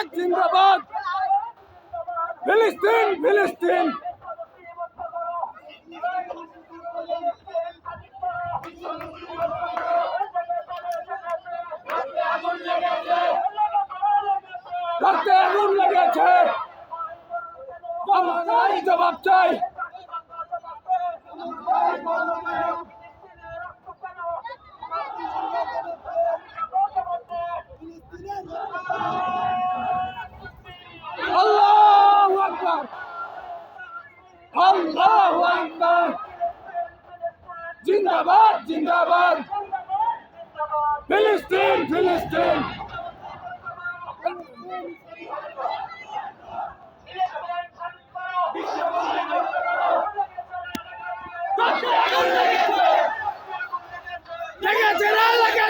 জিন্দাবাদ জিন্দাবাদ। ফিলিস্তিন ফিলিস্তিন। রক্তে আগুন লেগেছে। জবাব চাই আল্লাহু আকবার আল্লাহু আকবার। জিন্দাবাদ জিন্দাবাদ। ফিলিস্তিন ফিলিস্তিন। লেগেছে লেগেছে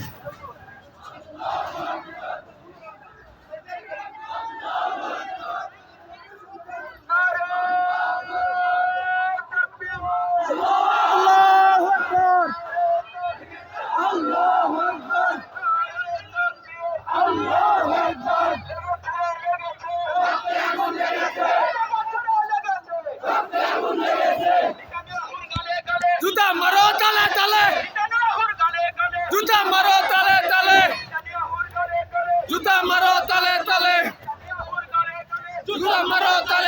মারো তালে তালে। জুতা মারো তালে